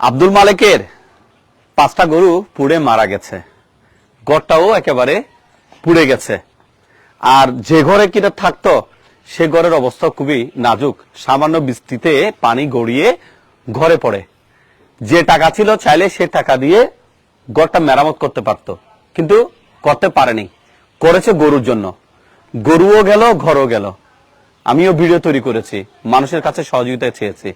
আব্দুল মালিকের পাঁচটা গরু পুড়ে মারা গেছে। ঘরটাও একেবারে পুড়ে গেছে। আর যে ঘরে কিনা থাকতো, সে ঘরের অবস্থা খুবই নাজুক। সামান্য বৃষ্টিতে পানি গড়িয়ে ঘরে পড়ে। যে টাকা ছিল চাইলে সে টাকা দিয়ে ঘরটা মেরামত করতে পারত। কিন্তু করতে পারেনি। করেছে গরুর জন্য। গরুও গেল, ঘরও গেল। আমিও ভিডিও তৈরি করেছি। মানুষের কাছে সহযোগিতা চেয়েছি।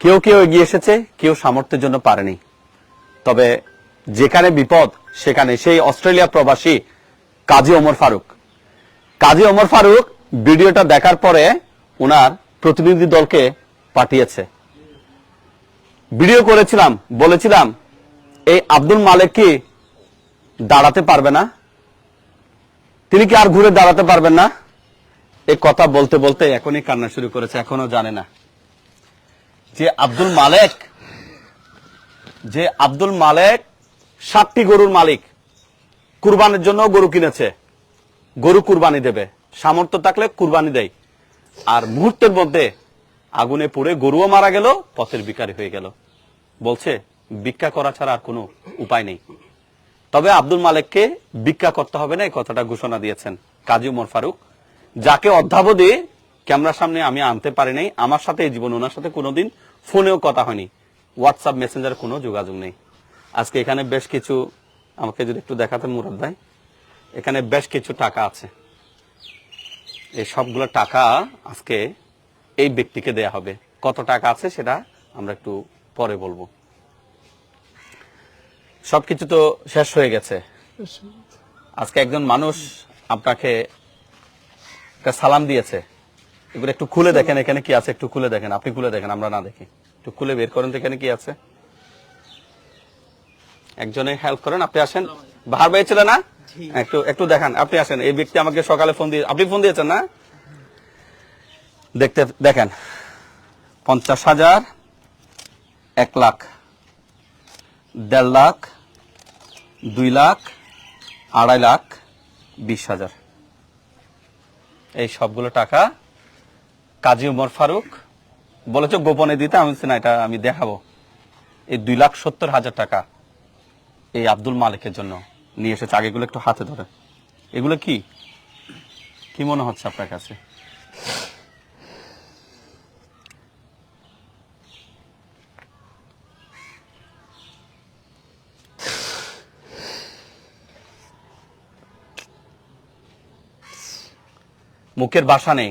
কেউ কেউ এগিয়ে এসেছে, কেউ সামর্থ্যের জন্য পারেনি। তবে যেখানে বিপদ, সেখানে সেই অস্ট্রেলিয়া প্রবাসী কাজী ওমর ফারুক। কাজী ওমর ফারুক ভিডিওটা দেখার পরে ওনার প্রতিনিধি দলকে পাঠিয়েছে। ভিডিও করেছিলাম, বলেছিলাম, এই আব্দুল মালেক কি দাঁড়াতে পারবে না? তিনি কি আর ঘুরে দাঁড়াতে পারবেন না? এই কথা বলতে বলতে এখনই কান্না শুরু করেছে এখনও জানে না। যে আব্দুল মালেক, যে আব্দুল মালেক সাতটি গরুর মালিক। কুরবানির জন্য গরু কিনেছে। গরু কুরবানি দেবে। সামর্থ্য থাকলে কুরবানি দেয়। আর মুহূর্তের মধ্যে আগুনে পুড়ে গরুও মারা গেল, পথের বিকারি হয়ে গেল। বলছে, ভিক্ষা করা ছাড়া আর কোনো উপায় নেই। তবে আব্দুল মালেককে ভিক্ষা করতে হবে না, এই কথাটা ঘোষণা দিয়েছেন কাজী উমর ফারুক। যাকে অধ্যাবধি ক্যামেরার সামনে আমি আনতে পারি নাই, আমার সাথে এই জীবন, ওনার সাথে কোনোদিন ফোনেও কথা হয়নি। হোয়াটসঅ্যাপ মেসেঞ্জার কোনো যোগাযোগ নেই। আজকে এখানে বেশ কিছু, আমাকে যদি একটু দেখাতেন মুরাদ ভাই, এখানে বেশ কিছু টাকা আছে। এই সবগুলো টাকা আজকে এই ব্যক্তিকে দেয়া হবে। কত টাকা আছে সেটা আমরা একটু পরে বলব। সবকিছু তো শেষ হয়ে গেছে। আজকে একজন মানুষ আপনাকে সালাম দিয়েছে। এগুলো একটু খুলে দেখেন এখানে কি আছে একটু খুলে দেখেন আপনি খুলে দেখেন আমরা না দেখি। একটু খুলে বের করেন তো এখানে কি আছে। একজনে হেল্প করেন আপনি আসেন। বাহার ভাই ছিল না? একটু একটু দেখান আপনি আসেন। এই ব্যক্তি আমাকে সকালে ফোন দিয়ে আপনি ফোন দিয়েছেন না? দেখতে দেখেন। পঞ্চাশ হাজার এক লাখ দেড় লাখ দুই লাখ আড়াই লাখ বিশ হাজার। এই সবগুলো টাকা কাজী উমর ফারুক। বলেছ, গোপনে দিতে, আমি না, এটা আমি দেখাবো। এই দুই লাখ সত্তর হাজার টাকা এই আব্দুল মালিকের জন্য নিয়ে এসেছে। আগেগুলো একটু হাতে ধরে। এগুলো কি? কি মনে হচ্ছে আপনার কাছে? মুখের বাসা নেই।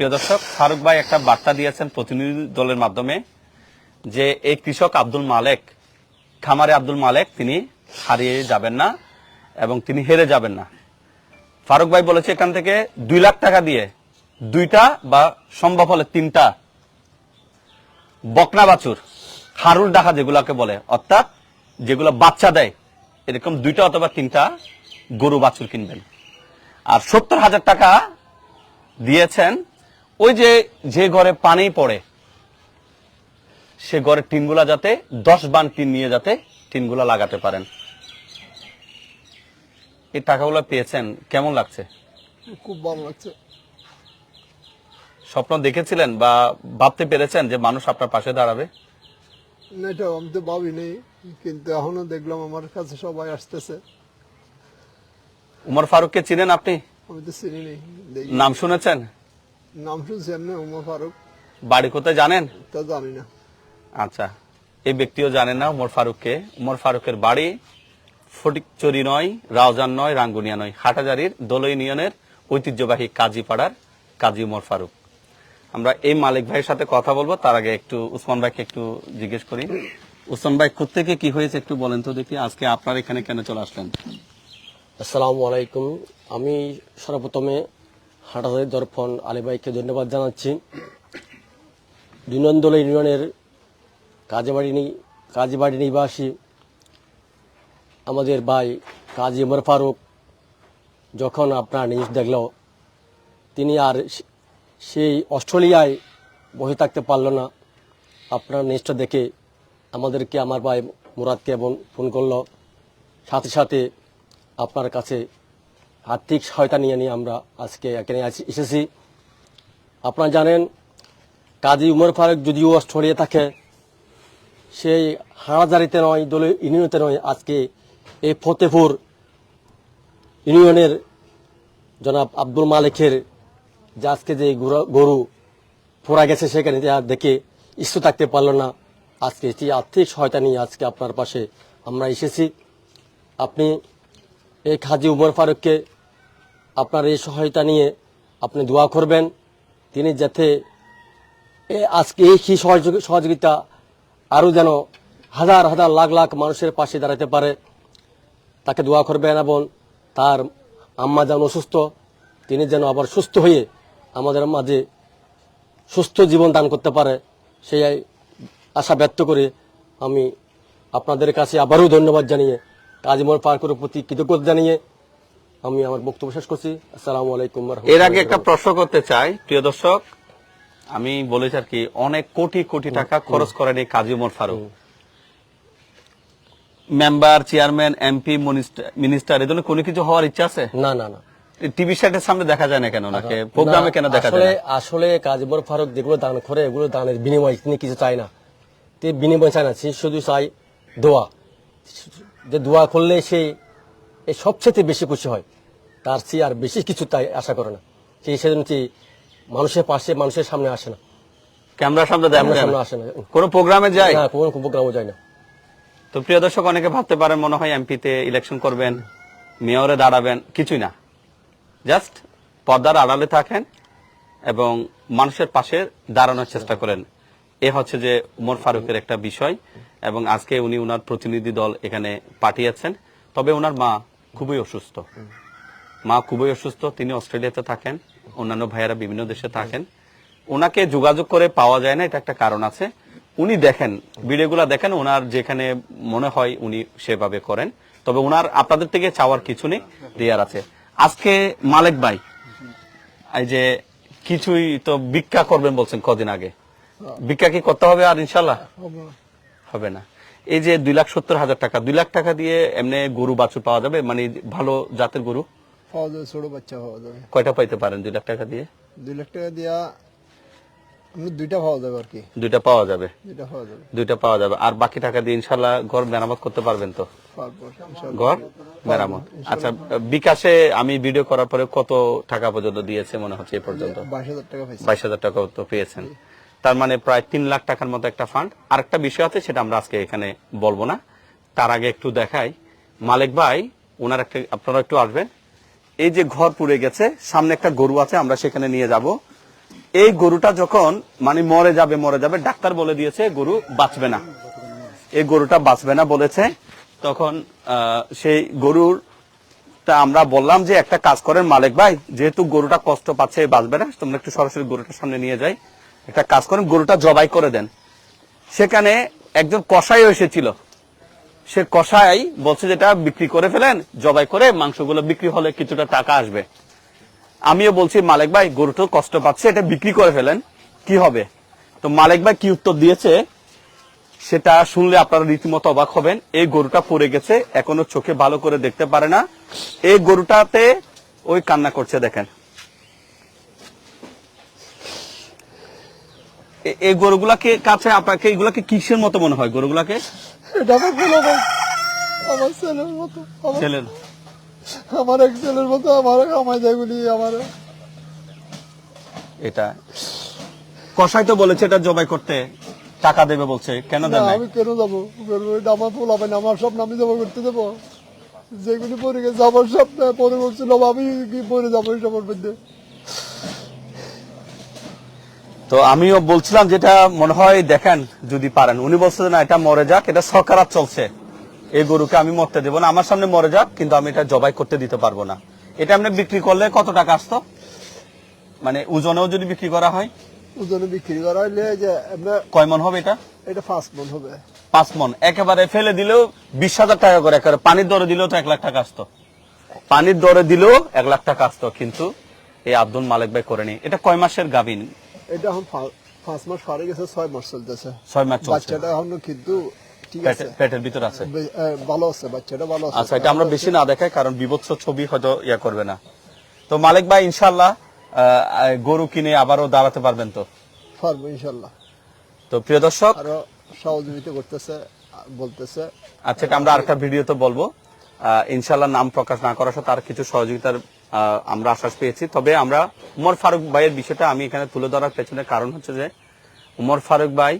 প্রিয় দর্শক, ফারুক ভাই একটা বার্তা দিয়েছেন প্রতিনিধি দলের মাধ্যমে যে এই কৃষক আব্দুল মালেক, খামারে আব্দুল মালেক, তিনি হারিয়ে যাবেন না এবং তিনি হেরে যাবেন না। ফারুক ভাই বলেছে এখান থেকে দুই লাখ টাকা দিয়ে দুইটা বা সম্ভব হলে তিনটা বকনা বাছুর হারুল ডাকা যেগুলাকে বলে, অর্থাৎ যেগুলো বাচ্চা দেয়, এরকম দুইটা অথবা তিনটা গরু বাছুর কিনবেন। আর সত্তর হাজার টাকা দিয়েছেন ওই যে যে ঘরে পানি পড়ে সে ঘরের টিনগুলা যাতে দশ বান টিন নিয়ে যাতে টিনগুলা লাগাতে পারেন। এই টাকাগুলো পেয়েছেন কেমন লাগছে? খুব ভালো লাগছে। স্বপ্ন দেখেছিলেন বা ভাবতে পেরেছেন যে মানুষ আপনার পাশে দাঁড়াবে? না, এটা আমি তো ভাবি নেই কিন্তু এখনও দেখলাম আমার কাছে সবাই আসতেছে। উমর ফারুককে চিনেন আপনি? আমি তো চিনি নাম শুনেছেন? নাম শুনছি উমর ফারুক। বাড়ি কোথায় জানেন? তা জানি না। আচ্ছা এই ব্যক্তিও জানেন না উমর ফারুককে। উমর ফারুকের বাড়ি ফটিকচুরি নয় রাউজান নয় রাঙ্গুনিয়া নয় হাটাজারির দোলই ইউনিয়নের ঐতিহ্যবাহী কাজীপাড়ার কাজী উমর ফারুক। আমরা এই মালিক ভাইয়ের সাথে কথা বলব তার আগে একটু উসমান ভাইকে একটু জিজ্ঞেস করি। উসমান ভাই কোথেকে কি হয়েছে একটু বলেন তো দেখি আজকে আপনার এখানে কেন চলে আসলেন? আসসালামু আলাইকুম। আমি সর্বপ্রথমে হাটাজারি দর্পণ আলী ভাইকে ধন্যবাদ জানাচ্ছি। দুনন্দল ইউনিয়নের কাজীবাড়ি কাজীবাড়ি নিবাসী আমাদের ভাই কাজী উমর ফারুক, যখন আপনার নিউজ দেখল, তিনি আর সেই অস্ট্রেলিয়ায় বসে থাকতে পারল না। আপনার নিউজটা দেখে আমাদেরকে, আমার ভাই মুরাদকে এবং ফোন করল। সাথে সাথে আপনার কাছে আর্থিক সহায়তা নিয়ে নিয়ে আমরা আজকে এখানে এসেছি। আপনারা জানেন, কাজী উমর ফারুক যদিও অস্ট্রেলিয়া থাকে, সেই হাড়াজারিতে নয়, দলীয় ইউনিয়নতে নয়, আজকে এই ফতেপুর ইউনিয়নের জনাব আব্দুল মালিকের যে আজকে যে গরু- ফোরা গেছে সেখানে যে দেখে ইস্যু থাকতে পারল না, আজকে এটি আর্থিক সহায়তা নিয়ে আজকে আপনার পাশে আমরা এসেছি। আপনি এই খাজি উমর ফারুককে আপনার এই সহায়তা নিয়ে আপনি দোয়া করবেন। তিনি যাতে আজকে এই কি সহযোগি- সহযোগিতা আরও যেন হাজার হাজার লাখ লাখ মানুষের পাশে দাঁড়াতে পারে, তাকে দোয়া করবেন এবং তার আম্মা যেন অসুস্থ তিনি যেন আবার সুস্থ হয়ে আমাদের মাঝে সুস্থ জীবন দান করতে পারে, সেই আশা ব্যক্ত করে আমি আপনাদের কাছে আবারও ধন্যবাদ জানিয়ে কাজীমর পার্কের প্রতি কৃতজ্ঞতা জানিয়ে আমি আমার বক্তব্য শেষ করছি। আসসালামু আলাইকুম এর আগে একটা প্রশ্ন করতে চাই প্রিয় দর্শক। আমি বলেছি আর কি অনেক কোটি কোটি টাকা খরচ করেন এই Kazi Umar Faruk. Member chairman MP minister এদের কোনো কিছু হওয়ার ইচ্ছা আছে? না না না। টিভি সেটের সামনে দেখা যায় না কেন? ওনাকে প্রোগ্রামে কেন দেখা যায়? আসলে কাজীবর ফারুক যেগুলো দান করে এগুলো দানের বিনিময় তিনি কিছু চায় না। তিনি বিনিময় চায় না সে শুধু চাই দোয়া। যে দোয়া করলে সে সবচেয়ে বেশি খুশি হয়। তার চেয়ে আর বেশি কিছু তাই আশা করে না। সেই সেজন্য মানুষের পাশে মানুষের সামনে আসে না। ক্যামেরার সামনে সামনে আসে না। কোন প্রোগ্রামে যায়? না কোনো প্রোগ্রামও যায় না। তো প্রিয় দর্শক অনেকে ভাবতে পারেন মনে হয় এমপিতে ইলেকশন করবেন মেয়রে দাঁড়াবেন কিছুই না। জাস্ট পর্দার আড়ালে থাকেন এবং মানুষের পাশে দাঁড়ানোর চেষ্টা করেন। এ হচ্ছে যে উমর ফারুকের একটা বিষয়, এবং আজকে উনি উনার প্রতিনিধি দল এখানে পাঠিয়েছেন। তবে ওনার মা খুবই অসুস্থ। মা খুবই অসুস্থ, তিনি অস্ট্রেলিয়াতে থাকেন, অন্যান্য ভাইয়েরা বিভিন্ন দেশে থাকেন। ওনাকে যোগাযোগ করে পাওয়া যায় না, এটা একটা কারণ আছে। উনি দেখেন, ভিডিওগুলো দেখেন ওনার যেখানে মনে হয় উনি সেভাবে করেন। তবে ওনার আপনাদের থেকে চাওয়ার কিছু নেই, দেয়ার আছে। আজকে মালেক ভাই, এই যে কিছুই তো ভিক্ষা করবেন বলছেন কদিন আগে? ভিক্ষা কি করতে হবে আর ইনশাল্লাহ হবে। না। এই যে দুই লাখ সত্তর হাজার টাকা দুই লাখ টাকা দিয়ে এমনি গরু বাছুর পাওয়া যাবে? মানে ভালো জাতের গরু? পাওয়া যাবে ছোট বাচ্চা পাওয়া যাবে। কয়টা পাইতে পারেন দুই লাখ টাকা দিয়ে? দুই লাখ টাকা দিয়া দুইটা পাওয়া যাবে আর কি। দুইটা পাওয়া যাবে? দুইটা পাওয়া যাবে। দুইটা পাওয়া যাবে। আর বাকি টাকা দিয়ে ইনশাল্লাহ ঘর মেরামত করতে পারবেন তো? ঘর মেরামত। আচ্ছা বিকাশে আমি ভিডিও করার পরে কত টাকা পর্যন্ত দিয়েছে মনে হচ্ছে এ পর্যন্ত? বাইশ হাজার টাকা বাইশ হাজার টাকা তো পেয়েছেন। তার মানে প্রায় তিন লাখ টাকার মতো একটা ফান্ড আরেকটা বিষয় আছে, সেটা আমরা আজকে এখানে বলব না। তার আগে একটু দেখাই। মালিক ভাই, ওনার একটা, আপনারা একটু আসবেন। এই যে ঘর পুড়ে গেছে, সামনে একটা গরু আছে, আমরা সেখানে নিয়ে যাব। এই গরুটা যখন মানে মরে যাবে মরে যাবে, ডাক্তার বলে দিয়েছে, গরু বাঁচবে না। এই গরুটা বাঁচবে না বলেছে। তখন সেই গরুর তা আমরা বললাম যে, একটা কাজ করেন মালিক ভাই, যেহেতু গরুটা কষ্ট পাচ্ছে, বাঁচবে না, তোমরা একটু সরাসরি গরুটার সামনে নিয়ে যাই। একটা কাজ করেন, গরুটা জবাই করে দেন। সেখানে একজন কষাই এসেছিল। সে কষাই বলছে যেটা বিক্রি করে ফেলেন, জবাই করে মাংসগুলো বিক্রি হলে কিছুটা টাকা আসবে। আমিও বলছি, মালিক ভাই গরুটা কষ্ট পাচ্ছে, এটা বিক্রি করে ফেলেন, কি হবে? তো মালিক ভাই কি উত্তর দিয়েছে, সেটা শুনলে আপনারা রীতিমতো অবাক হবেন। এই গরুটা পড়ে গেছে, এখনও চোখে ভালো করে দেখতে পারে না। এই গরুটাতে ওই কান্না করছে, দেখেন। এই গরুগুলাকে কাছে আপনাকে এগুলাকে কিসের মতো মনে হয়? গরুগুলাকে? আমার ছেলে ভাই। আমার ছেলের মতো। ছেলের। আমার এক ছেলের মতো। আমার যেগুলি আমার। এটা। কষাই তো বলেছে এটা জবাই করতে। টাকা দেবে বলছে। কেন দেন আমি কেন যাব? আমার ফুল হবে না। আমার স্বপ্ন আমি জমা করতে দেবো। যেগুলি পরে গেছে আমার স্বপ্ন পরে করছিল আমি কি পরে যাব এইসবের মধ্যে? তো আমিও বলছিলাম যেটা মনে হয় দেখেন যদি পারেন। উনি বলছে না এটা মরে যাক এটা সরকারাত চলছে। এই গরুকে আমি মরতে দেবো না। আমার সামনে মরে যাক কিন্তু আমি এটা জবাই করতে দিতে পারব না। এটা আপনি বিক্রি করলে কত টাকা আসতো? মানে ওজনেও যদি বিক্রি করা হয়? ওজনে বিক্রি করা হইলে যে কয় মন হবে এটা? এটা ফার্স্ট মন হবে। পাঁচ মন। একেবারে ফেলে দিলেও বিশ হাজার টাকা করে একেবারে পানির দরে দিলেও তো এক লাখ টাকা আসতো। পানির দরে দিলেও এক লাখ টাকা আসতো কিন্তু এই আব্দুল মালিক ভাই করেনি। এটা কয় মাসের গাভিন? এটা এখন পাঁচ মাস পারে গেছে ছয় মাস চলতেছে। ছয় মাস বাচ্চাটা এখনও কিন্তু ঠিক আছে। পেটের ভিতর আছে। ভালো আছে বাচ্চাটা ভালো আছে। আচ্ছা এটা আমরা বেশি না দেখাই কারণ বিভৎস ছবি হয়তো ইয়া করবে না। তো মালিক ভাই ইনশাল্লাহ গরু কিনে আবারও দাঁড়াতে পারবেন তো? পারব ইনশাল্লাহ তো প্রিয় দর্শক আরও সহযোগিতা করতেছে বলতেছে। আচ্ছা এটা আমরা আরেকটা ভিডিওতে বলব। আহ, ইনশাল্লাহ নাম প্রকাশ না করার সাথে তার কিছু সহযোগিতার আমরা আশ্বাস পেয়েছি। তবে আমরা উমর ফারুক ভাইয়ের বিষয়টা আমি এখানে তুলে ধরার পেছনে কারণ হচ্ছে যে, উমর ফারুক ভাই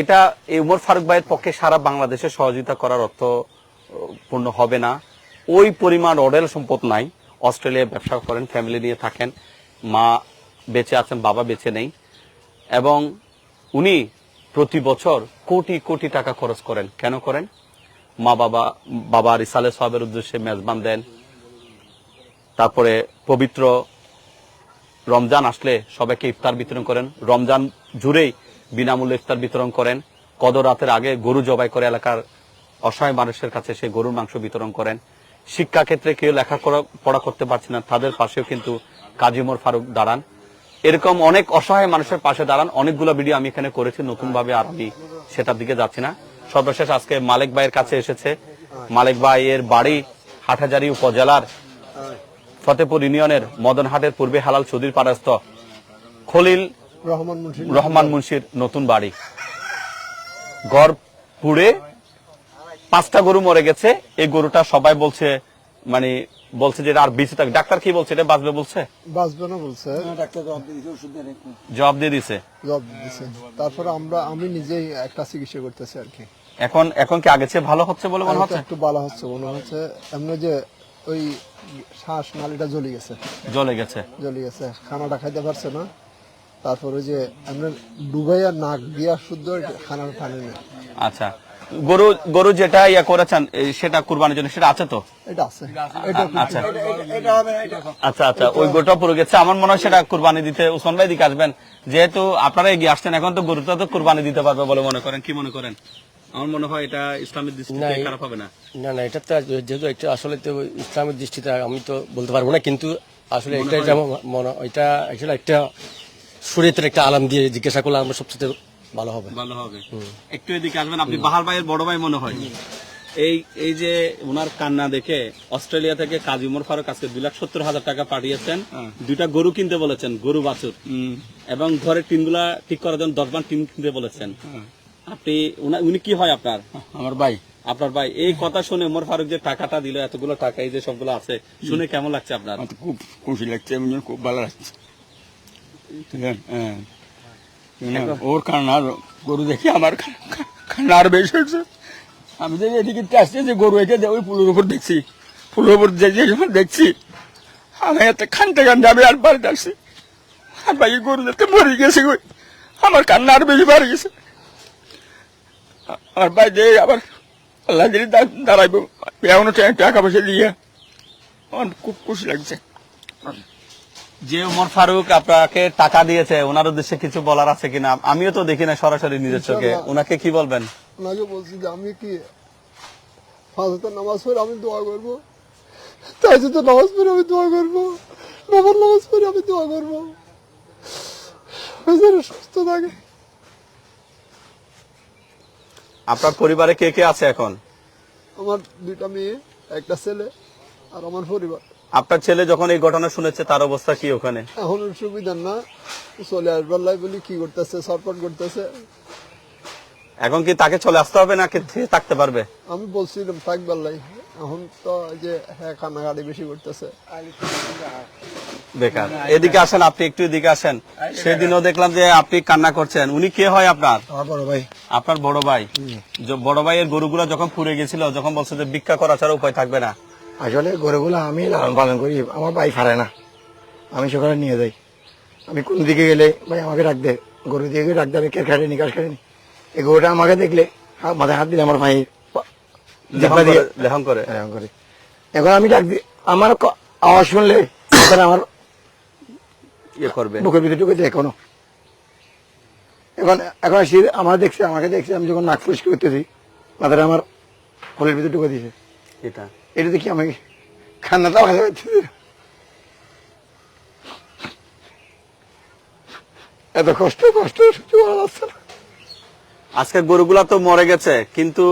এটা এই উমর ফারুক ভাইয়ের পক্ষে সারা বাংলাদেশে সহযোগিতা করার অর্থ পূর্ণ হবে না। ওই পরিমাণ অডেল সম্পদ নাই। অস্ট্রেলিয়ায় ব্যবসা করেন, ফ্যামিলি নিয়ে থাকেন। মা বেঁচে আছেন, বাবা বেঁচে নেই। এবং উনি প্রতি বছর কোটি কোটি টাকা খরচ করেন। কেন করেন? মা বাবা বাবা রিসালে সাহেবের উদ্দেশ্যে মেজবান দেন। তারপরে পবিত্র রমজান আসলে সবাইকে ইফতার বিতরণ করেন। রমজান জুড়েই বিনামূল্যে ইফতার বিতরণ করেন। কদর রাতের আগে গরু জবাই করে এলাকার অসহায় মানুষের কাছে সেই গরুর মাংস বিতরণ করেন। শিক্ষা ক্ষেত্রে কেউ লেখা পড়া করতে পারছে না, তাদের পাশেও কিন্তু কাজিমর ফারুক দাঁড়ান। এরকম অনেক অসহায় মানুষের পাশে দাঁড়ান। অনেকগুলো ভিডিও আমি এখানে করেছি নতুন ভাবে আর আমি সেটার দিকে যাচ্ছি না। সর্বশেষ আজকে মালিক ভাইয়ের কাছে এসেছে। মালিক ভাইয়ের বাড়ি হাটহাজারি উপজেলার ফতেপুর ইউনিয়নের মদনহাটের পূর্বে হালাল সুদীর পারাস্ত খলিল রহমান মুন্সির নতুন বাড়ি। গড় পুড়ে পাঁচটা গরু মরে গেছে। এই গরুটা সবাই বলছে মানে বলছে যে আর বেঁচে থাকবে ডাক্তার কি বলছে? এটা বাঁচবে বলছে? বাঁচবে না বলছে। জবাব দিয়ে দিছে জব দিছে। তারপরে আমরা আমি নিজেই একটা চিকিৎসা করতেছি আর কি। এখন এখন কি আগে চেয়ে ভালো হচ্ছে বলে মনে হচ্ছে? একটু ভালো হচ্ছে মনে হচ্ছে। এমনি যে ওই শ্বাস নালীটা জ্বলে গেছে। জ্বলে গেছে। জ্বলে গেছে। খানাটা খাইতে পারছে না। তারপরে যে এমনি ডুবাইয়া নাক দিয়া শুদ্ধ খানার না আচ্ছা। গরু গরু যেটা ইয়া করেছেন সেটা কুরবানির জন্য সেটা আছে তো? এটা আছে। আচ্ছা। আচ্ছা আচ্ছা। ওই গরুটা পুরো গেছে। আমার মনে হয় সেটা কুরবানি দিতে উসমান ভাই দিকে আসবেন। যেহেতু আপনারা এগিয়ে আসছেন এখন তো গরুটা তো কুরবানি দিতে পারবে বলে মনে করেন। কি মনে করেন? আমার মনে হয় এটা ইসলামের দৃষ্টিতে খারাপ হবে না। না না এটা তো যেহেতু এটা আসলে তো ইসলামের দৃষ্টিতে আমি তো বলতে পারব না কিন্তু আসলে এটা যেমন মনে এটা আসলে একটা একটা আলাম দিয়ে জিজ্ঞাসা করলে আমরা সবচেয়ে ভালো হবে। ভালো হবে। একটু এদিকে আসবেন আপনি বাহার ভাইয়ের বড় ভাই মনে হয়। এই এই যে ওনার কান্না দেখে অস্ট্রেলিয়া থেকে কাজী উমর ফারুক আজকে দুই লাখ সত্তর হাজার টাকা পাঠিয়েছেন। দুইটা গরু কিনতে বলেছেন গরু বাছুর। এবং ঘরের টিনগুলা ঠিক করার জন্য দশ বার টিন কিনতে বলেছেন। আপনি উনা- কি হয় আপনার? আমার ভাই। আপনার ভাই। এই কথা শুনে ফারুক যে টাকাটা দিল এতগুলো টাকা এই যে সবগুলো আছে শুনে কেমন লাগছে আপনার? খুব খুশি লাগছে খুব ভালো লাগছে। হ্যাঁ। ওর কান্নার গরু দেখে আমার বেশি হচ্ছে। আমি যে এদিকে আসছে যে গরু একে ওই ফুলের উপর দেখছি। ফুলের উপর যে দেখছি আমি এত খানতে খানতে আমি আর বাড়িতে আসছি। আর ভাই গরু দেখতে মরে গেছে আমার কান্না আর বেশি বাড়ি গেছে। আমার আবার আল্লাহ দাঁড়াইবো টাকা পয়সা দিয়ে। আমার খুব খুশি লাগছে। যে উমর ফারুক আপনাকে টাকা দিয়েছে ওনার উদ্দেশ্যে কিছু বলার আছে কিনা? আমিও তো দেখি না সরাসরি নিজের চোখে। ওনাকে কি বলবেন? ওনাকে বলছি যে আমি কি ফাজতে নামাজ পড়ে আমি দোয়া করব? তাই তো নামাজ পড়ে আমি দোয়া করব? বাবার নামাজ পড়ে আমি দোয়া করব? সুস্থ থাকে। আপনার পরিবারে কে কে আছে এখন? আমার দুইটা মেয়ে একটা ছেলে আর আমার পরিবার। আপনার ছেলে যখন এই ঘটনা শুনেছে তার অবস্থা কি ওখানে? এখন সুবিধা না। চলে আসবার লাই বলি কি করতেছে সরপট করতেছে। এখন কি তাকে চলে আসতে হবে নাকি থেকে থাকতে পারবে? আমি বলছিলাম থাকবার লাই। এখন তো যে হ্যাঁ কান্নাকাটি বেশি করতেছে। বেকার। এদিকে আসেন আপনি একটু এদিকে আসেন। সেদিনও দেখলাম যে আপনি কান্না করছেন। উনি কে হয় আপনার? বড় ভাই। আপনার বড় ভাই। বড় ভাইয়ের গরুগুলো যখন পুড়ে গেছিল যখন বলছে যে ভিক্ষা করা ছাড়া উপায় থাকবে না। আসলে গরুগুলো আমি লালন পালন করি আমার ভাই ফারে না। আমি সকালে নিয়ে যাই। আমি কোন দিকে গেলে ভাই আমাকে রাখ দে। গরু দিকে রাখ দে আমি কের খাটে নি কাজ খাটে নি এই গরুটা আমাকে দেখলে মাথায় হাত দিলে আমার ভাই লেহন এরকম করে এখন আমি ডাক দিই আমার আওয়াজ শুনলে আমার ইয়ে করবে। বুকের ভিতরে ঢুকে যায় এখনও। এখন এখন সে আমার দেখছে আমাকে দেখছে আমি যখন নাক পরিষ্কার করতেছি মাথাটা আমার ভিতরে ঢুকে দিয়েছে। এটা। এটা দেখি আমি খান্নাটাও এত কষ্ট কষ্ট সহ্য করা যাচ্ছে না। আজকে গরুগুলা তো মরে গেছে কিন্তু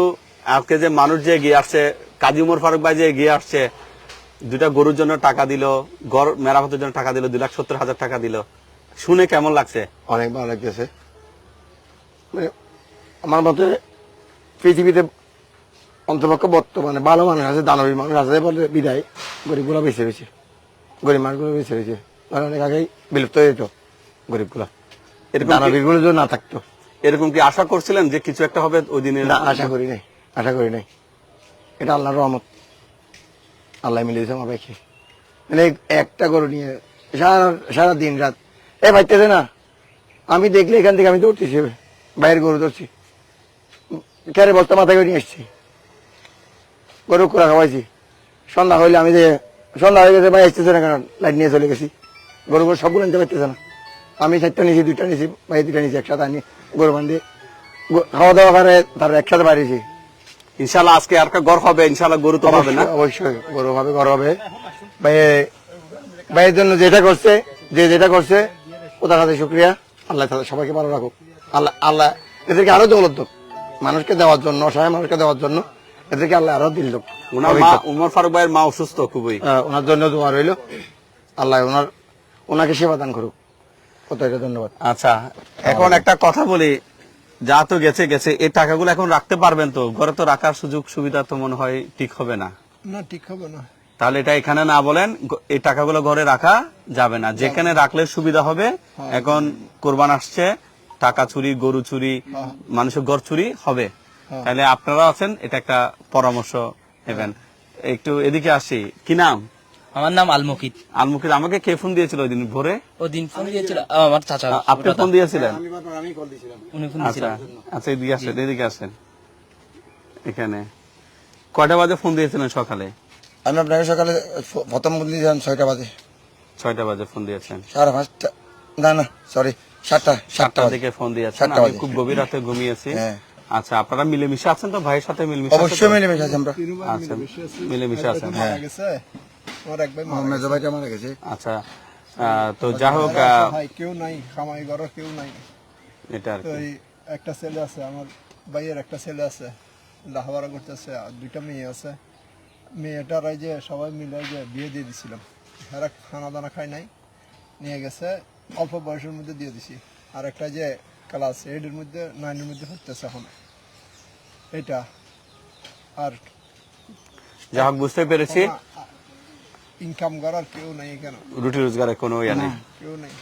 আজকে যে মানুষ যে এগিয়ে আসছে কাজী উমর ফারুক ভাই যে এগিয়ে আসছে দুটা গরুর জন্য টাকা দিল ঘর মেরামতের জন্য টাকা দিল দুই লাখ সত্তর হাজার টাকা দিল। শুনে কেমন লাগছে? অনেক ভালো লাগতেছে। মানে আমার মতে পৃথিবীতে অন্তপক্ষে বর্তমানে ভালো মানুষ আছে দানবী মানুষ আছে বলে বিদায় গরিবগুলো বেঁচে রয়েছে গরিব মানুষগুলো বেঁচে রয়েছে নাহলে অনেক আগেই বিলুপ্ত হয়ে যেত গরিবগুলা। এরকম দানবীগুলো যদি না থাকতো। এরকম কি আশা করছিলেন যে কিছু একটা হবে ওই দিনে না আশা করি নাই আশা করি নাই। এটা আল্লাহর রহমত। আল্লাহ মিলিয়েছে আমার ভাইকে। মানে একটা গরু নিয়ে সারা সারা দিন রাত। এ ভাইতেছে না, আমি দেখলে এখান থেকে আমি দৌড়তেছি বাইরের গরু ধরছি। ক্যারে বস্তা মাথায় করে নিয়ে এসছি গরু কুড়া খাওয়াইছি। সন্ধ্যা হইলে আমি যে সন্ধ্যা হয়ে গেছে, ভাই আসতেছে না কেন? লাইট নিয়ে চলে গেছি। গরু গরু সবগুলো নিতে পারতেছে না। আমি চারটা নিয়েছি, দুইটা নিয়েছি, ভাই দুইটা নিয়েছি একসাথে আনি, গরু বান্ধি। খাওয়া দাওয়া করে তার একসাথে বাড়িয়েছি। ইনশাল্লাহ আজকে আর গড় হবে ইনশাল্লাহ গরু তো পাবে না। অবশ্যই গরু হবে গরু হবে। ভাইয়ের জন্য যেটা করছে যে যেটা করছে ওটার কাছে শুক্রিয়া। আল্লাহ তাআলা সবাইকে ভালো রাখুক। আল্লাহ আল্লাহ এদেরকে আরও দৌলত মানুষকে দেওয়ার জন্য অসহায় মানুষকে দেওয়ার জন্য এদেরকে আল্লাহ আরও দিল ওনার মা উমর ফারুক ভাইয়ের মা অসুস্থ খুবই। ওনার জন্য দোয়া রইল। আল্লাহ ওনার ওনাকে সেবা দান করুক। কত এটা ধন্যবাদ। আচ্ছা এখন একটা কথা বলি। যা তো গেছে গেছে। এই টাকাগুলো এখন রাখতে পারবেন তো? ঘরে তো রাখার সুযোগ সুবিধা তো মনে হয় ঠিক হবে না। না ঠিক হবে না। তাহলে এটা এখানে না বলেন এই টাকাগুলো ঘরে রাখা যাবে না। যেখানে রাখলে সুবিধা হবে এখন কোরবান আসছে টাকা চুরি গরু চুরি মানুষের ঘর চুরি হবে। তাহলে আপনারা আছেন এটা একটা পরামর্শ নেবেন। একটু এদিকে আসি। কি নাম? আমার নাম আলমকিত। আলমুকির আমাকে কে ফোন দিয়েছিল ওই দিন? ভোরে? ও দিন ফোন দিয়েছিল আমার চাচা। আপনি ফোন দিয়েছিলেন? উনি ফোন আচ্ছা আচ্ছা এদিকে আসেন এদিকে আসেন। এখানে। কয়টা বাজে ফোন দিয়েছিলেন সকালে? আমি আপনাকে সকালে প্রথম দিয়েছিলাম ছয়টা বাজে। ছয়টা বাজে ফোন দিয়েছেন। সাড়ে পাঁচটা না না সরি সাতটা সাতটা দিকে ফোন দিয়েছেন। সাতটা আমি খুব গভীর রাতে ঘুমিয়েছি। হ্যাঁ। আচ্ছা আপনারা মিলেমিশে আছেন তো? ভাইয়ের সাথে মিলেমিশে আছেন অবশ্যই মিলেমিশে আছি আমরা। আচ্ছা মিলেমিশে আছেন। মারা মেজো ভাইটা মারা গেছে। আচ্ছা তো যা হোক কেউ নাই খামাই ঘরের কেউ নাই। এটা। একটা ছেলে আছে আমার ভাইয়ের একটা ছেলে আছে লেখাপড়া করতেছে আর দুইটা মেয়ে আছে। মেয়েটার যে সবাই মিলে যে বিয়ে দিয়ে দিছিলাম। এরা খানা দানা খায় নাই নিয়ে গেছে অল্প বয়সের মধ্যে দিয়ে দিছি। আর একটা যে ক্লাস এইটের মধ্যে নাইনের মধ্যে পড়তেছে এখন। এটা। আর যা হোক বুঝতে পেরেছি। ইনকাম করার কেউ নাই এখানে রুটি রোজগারের কোনো ইয়ে নেই। কেউ নেই।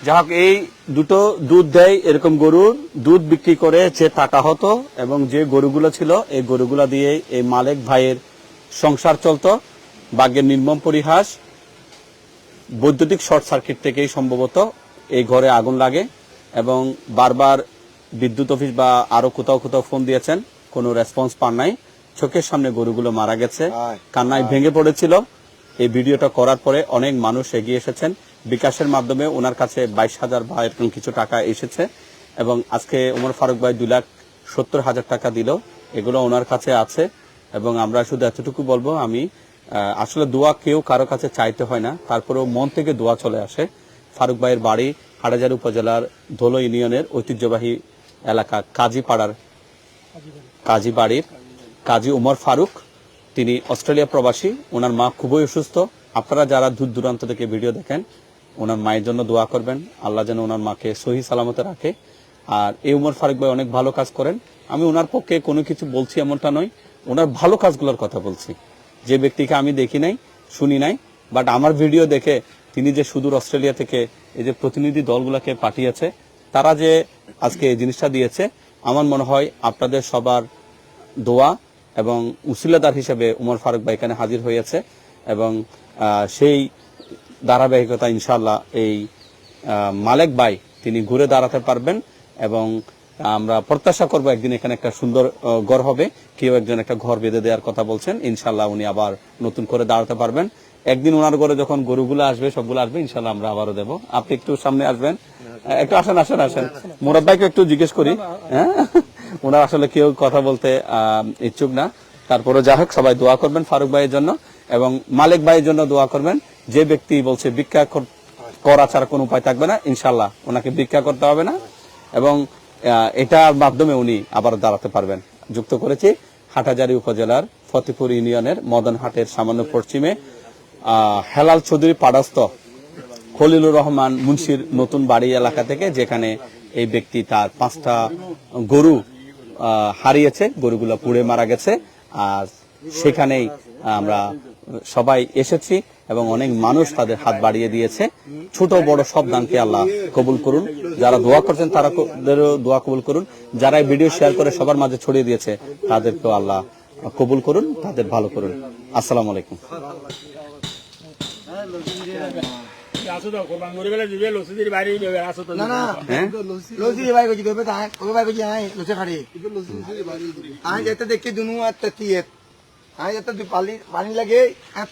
হোক এই দুটো দুধ দেয় এরকম গরুর দুধ বিক্রি করে যে টাকা হতো এবং যে গরুগুলো ছিল এই গরুগুলো দিয়ে এই মালিক ভাইয়ের সংসার চলতো। বাঘের নির্মম পরিহাস বৈদ্যুতিক শর্ট সার্কিট থেকেই সম্ভবত এই ঘরে আগুন লাগে এবং বারবার বিদ্যুৎ অফিস বা আরও কোথাও কোথাও ফোন দিয়েছেন কোনো রেসপন্স পান নাই। চোখের সামনে গরুগুলো মারা গেছে কান্নায় ভেঙে পড়েছিল। এই ভিডিওটা করার পরে অনেক মানুষ এগিয়ে এসেছেন। বিকাশের মাধ্যমে ওনার কাছে বাইশ হাজার বা এরকম কিছু টাকা এসেছে এবং আজকে ওমর ফারুক ভাই দুই লাখ সত্তর হাজার টাকা দিল। এগুলো ওনার কাছে আছে এবং আমরা শুধু এতটুকু বলব, আমি আসলে দোয়া কেউ কারও কাছে চাইতে হয় না। তারপরেও মন থেকে দোয়া চলে আসে। ফারুক ভাইয়ের বাড়ি হাটাজার উপজেলার ধোলো ইউনিয়নের ঐতিহ্যবাহী এলাকা, কাজীপাড়ার কাজী বাড়ির কাজী উমর ফারুক। তিনি অস্ট্রেলিয়া প্রবাসী, ওনার মা খুবই অসুস্থ। আপনারা যারা দূর দূরান্ত থেকে ভিডিও দেখেন, ওনার মায়ের জন্য দোয়া করবেন। আল্লাহ যেন ওনার মাকে সহি সালামতে রাখে। আর এই উমর ফারুক ভাই অনেক ভালো কাজ করেন। আমি ওনার পক্ষে কোনো কিছু বলছি এমনটা নয়, ওনার ভালো কাজগুলোর কথা বলছি। যে ব্যক্তিকে আমি দেখি নাই, শুনি নাই, বাট আমার ভিডিও দেখে তিনি যে সুদূর অস্ট্রেলিয়া থেকে এই যে প্রতিনিধি দলগুলোকে পাঠিয়েছে, তারা যে আজকে এই জিনিসটা দিয়েছে, আমার মনে হয় আপনাদের সবার দোয়া এবং উসিলাদার হিসেবে উমর ফারুক ভাই এখানে হাজির হয়েছে এবং সেই ধারাবাহিকতা ইনশাল্লাহ এই মালেক ভাই তিনি ঘুরে দাঁড়াতে পারবেন এবং আমরা প্রত্যাশা করব একদিন এখানে একটা সুন্দর ঘর হবে। কেউ একজন একটা ঘর বেঁধে দেওয়ার কথা বলছেন। ইনশাল্লাহ উনি আবার নতুন করে দাঁড়াতে পারবেন। একদিন ওনার ঘরে যখন গরুগুলো আসবে, সবগুলো আসবে ইনশাল্লাহ আমরা আবারও দেবো। আপনি একটু সামনে আসবেন। একটু আসেন আসেন আসেন। মোরাদ ভাইকে একটু জিজ্ঞেস করি। হ্যাঁ? ওনার আসলে কেউ কথা বলতে ইচ্ছুক না। তারপরে যা হোক, সবাই দোয়া করবেন ফারুক ভাইয়ের জন্য এবং মালিক ভাইয়ের জন্য দোয়া করবেন। যে ব্যক্তি বলছে ভিক্ষা করা ছাড়া কোনো উপায় থাকবে না ইনশাল্লাহ ওনাকে ভিক্ষা করতে হবে না। এবং এটার মাধ্যমে উনি আবার দাঁড়াতে পারবেন। যুক্ত করেছি হাটাজারি উপজেলার ফতেপুর ইউনিয়নের মদনহাটের সামান্য পশ্চিমে হেলাল চৌধুরী পাড়াস্থ খলিলুর রহমান মুন্সির নতুন বাড়ি এলাকা থেকে, যেখানে এই ব্যক্তি তার পাঁচটা গরু হারিয়েছে, গরুগুলা পুড়ে মারা গেছে। আর সেখানেই আমরা সবাই এসেছি এবং অনেক মানুষ তাদের হাত বাড়িয়ে দিয়েছে। ছোট বড় সব দানকে আল্লাহ কবুল করুন। যারা দোয়া করছেন তাদেরও দোয়া কবুল করুন। যারা ভিডিও শেয়ার করে সবার মাঝে ছড়িয়ে দিয়েছে, তাদেরকেও আল্লাহ কবুল করুন, তাদের ভালো করুন। আসসালামু আলাইকুম। আসো তো কোরবান করে বেলা দিবে লসিদির বাড়ি যাবে আসো তো না না হ্যাঁ লসি ভাই কইছি কইবে তাই কইবে ভাই কইছি আই লসি খাড়ি আই যেতে দেখি দুনু আর তেতিয়ে আই যেতে দুই পালি পানি লাগে আর